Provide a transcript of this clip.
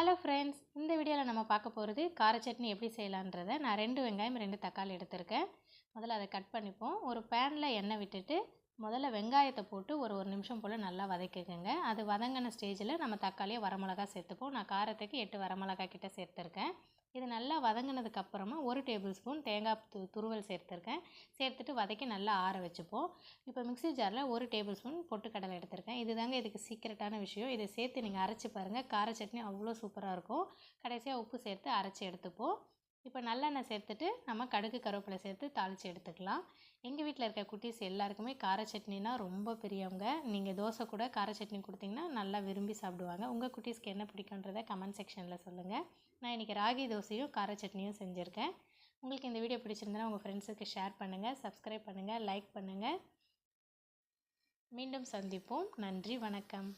Hello friends இந்த வீடியோவில் நம்ம பார்க்க போகிறது கார சட்னி எப்படி செய்யலான்றதை. நான் ரெண்டு வெங்காயம் ரெண்டு தக்காளி எடுத்திருக்கேன். முதல்ல அதை கட் பண்ணிப்போம். ஒரு பேனில் எண்ணெய் விட்டுட்டு முதல்ல வெங்காயத்தை போட்டு ஒரு ஒரு நிமிஷம் போல் நல்லா வதக்கிக்கோங்க. அது வதங்கின ஸ்டேஜில் நம்ம தக்காளியை வரமிளகா சேர்த்துப்போம். நான் காரத்துக்கு எட்டு வரமிளகா கிட்டே சேர்த்துருக்கேன். இது நல்லா வதங்கினதுக்கு அப்புறமா ஒரு டேபிள் ஸ்பூன் தேங்காய் து துருவல் சேர்த்துருக்கேன். சேர்த்துட்டு வதக்கி நல்லா ஆற வச்சுப்போம். இப்போ மிக்ஸி ஜாரில் ஒரு டேபிள் ஸ்பூன் பொட்டுக்கடலை எடுத்திருக்கேன். இது தாங்க இதுக்கு சீக்கிரட்டான விஷயம். இதை சேர்த்து நீங்கள் அரைச்சி பாருங்கள் கார சட்னி அவ்வளோ சூப்பராக இருக்கும். கடைசியாக உப்பு சேர்த்து அரைச்சி எடுத்துப்போம். இப்போ நல்லெண்ணெய் சேர்த்துட்டு நம்ம கடுகு கருவேப்பிலை சேர்த்து தாளித்து எடுத்துக்கலாம். எங்கள் வீட்டில் இருக்க குட்டீஸ் எல்லாருக்குமே கார சட்னினா ரொம்ப பெரியவங்க. நீங்கள் தோசை கூட கார சட்னி கொடுத்தீங்கன்னா நல்லா விரும்பி சாப்பிடுவாங்க. உங்கள் குட்டீஸ்க்கு என்ன பிடிக்குன்றதை கமெண்ட் செக்ஷனில் சொல்லுங்கள் நான் இன்றைக்கி ராகி தோசையும் கார சட்னியும் செஞ்சுருக்கேன். உங்களுக்கு இந்த வீடியோ பிடிச்சிருந்தனா உங்கள் ஃப்ரெண்ட்ஸுக்கு ஷேர் பண்ணுங்கள் சப்ஸ்கிரைப் பண்ணுங்கள் லைக் பண்ணுங்கள் மீண்டும் சந்திப்போம். நன்றி வணக்கம்.